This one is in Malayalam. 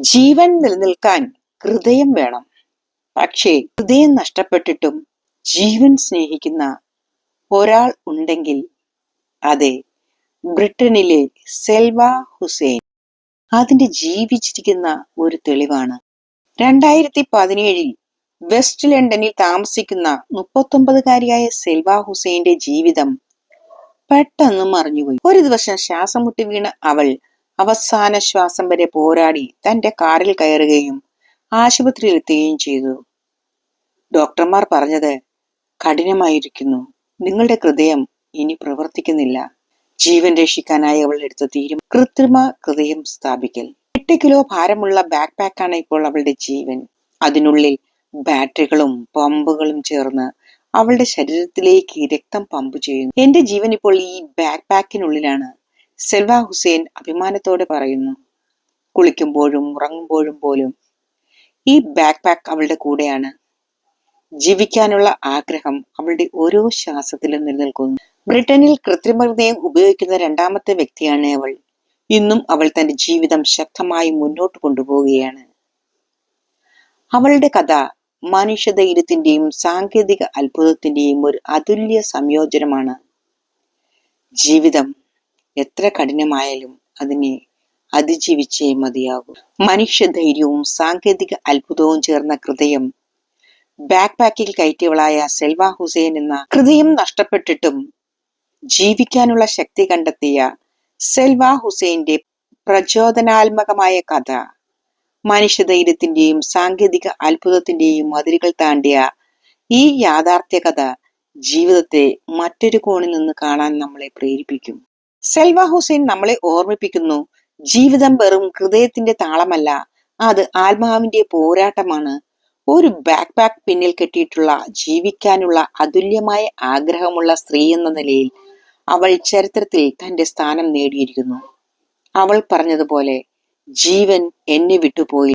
ജീവൻ നിലനിൽക്കാൻ ഹൃദയം വേണം. പക്ഷേ ഹൃദയം നഷ്ടപ്പെട്ടിട്ടും ജീവൻ സ്നേഹിക്കുന്ന ഒരാൾ ഉണ്ടെങ്കിൽ അതെ ബ്രിട്ടനിലെ സെൽവ ഹുസൈൻ അതിന്റെ ജീവിച്ചിരിക്കുന്ന ഒരു തെളിവാണ്. രണ്ടായിരത്തി പതിനേഴിൽ വെസ്റ്റ് ലണ്ടനിൽ താമസിക്കുന്ന മുപ്പത്തൊമ്പതുകാരിയായ സെൽവ ഹുസൈന്റെ ജീവിതം പെട്ടെന്ന് മറിഞ്ഞുപോയി. ഒരു ദിവസം ശ്വാസം മുട്ടി വീണ അവൾ അവസാന ശ്വാസം വരെ പോരാടി തന്റെ കാറിൽ കയറുകയും ആശുപത്രിയിലെത്തുകയും ചെയ്തു. ഡോക്ടർമാർ പറഞ്ഞത് കഠിനമായിരിക്കുന്നു. നിങ്ങളുടെ ഹൃദയം ഇനി പ്രവർത്തിക്കുന്നില്ല. ജീവൻ രക്ഷിക്കാനായി അവൾ എടുത്ത തീരും കൃത്രിമ ഹൃദയം സ്ഥാപിക്കൽ. എട്ട് കിലോ ഭാരമുള്ള ബാക്ക് പാക്കാണ് ഇപ്പോൾ അവളുടെ ജീവൻ. അതിനുള്ളിൽ ബാറ്ററികളും പമ്പുകളും ചേർന്ന് അവളുടെ ശരീരത്തിലേക്ക് രക്തം പമ്പ് ചെയ്യുന്നു. എന്റെ ജീവൻ ഇപ്പോൾ ഈ ബാക്ക് പാക്കിനുള്ളിലാണ് സെൽവ ഹുസൈൻ അഭിമാനത്തോടെ പറയുന്നു. കുളിക്കുമ്പോഴും ഉറങ്ങുമ്പോഴും പോലും ഈ ബാക്ക് പാക്ക് അവളുടെ കൂടെയാണ്. ജീവിക്കാനുള്ള ആഗ്രഹം അവളുടെ ഓരോ ശ്വാസത്തിലും നിലനിൽക്കുന്നു. ബ്രിട്ടനിൽ കൃത്രിമ ഹൃദയം ഉപയോഗിക്കുന്ന രണ്ടാമത്തെ വ്യക്തിയാണ് അവൾ. ഇന്നും അവൾ തന്റെ ജീവിതം ശക്തമായി മുന്നോട്ട് കൊണ്ടുപോവുകയാണ്. അവളുടെ കഥ മനുഷ്യധൈര്യത്തിന്റെയും സാങ്കേതിക അത്ഭുതത്തിന്റെയും ഒരു അതുല്യ സംയോജനമാണ്. ജീവിതം എത്ര കഠിനമായാലും അതിനെ അതിജീവിച്ചേ മതിയാകൂ. മനുഷ്യധൈര്യവും സാങ്കേതിക അത്ഭുതവും ചേർന്ന ഹൃദയം ബാക്ക് പാക്കിൽ കയറ്റിയവളായ സെൽവ ഹുസൈൻ എന്ന ഹൃദയം നഷ്ടപ്പെട്ടിട്ടും ജീവിക്കാനുള്ള ശക്തി കണ്ടെത്തിയ സെൽവ ഹുസൈന്റെ പ്രചോദനാത്മകമായ കഥ മനുഷ്യധൈര്യത്തിന്റെയും സാങ്കേതിക അത്ഭുതത്തിന്റെയും അതിരുകൾ താണ്ടിയ ഈ യാഥാർത്ഥ്യ കഥ ജീവിതത്തെ മറ്റൊരു കോണിൽ നിന്ന് കാണാൻ നമ്മളെ പ്രേരിപ്പിക്കും. സെൽവ ഹുസൈൻ നമ്മളെ ഓർമ്മിപ്പിക്കുന്നു. ജീവിതം വെറും ഹൃദയത്തിന്റെ താളമല്ല അത് ആത്മാവിന്റെ പോരാട്ടമാണ്. ഒരു ബാക്ക് പാക്ക് പിന്നിൽ കെട്ടിയിട്ടുള്ള ജീവിക്കാനുള്ള അതുല്യമായ ആഗ്രഹമുള്ള സ്ത്രീ എന്ന നിലയിൽ അവൾ ചരിത്രത്തിൽ തന്റെ സ്ഥാനം നേടിയിരിക്കുന്നു. അവൾ പറഞ്ഞതുപോലെ ജീവൻ എന്നെ വിട്ടുപോയി.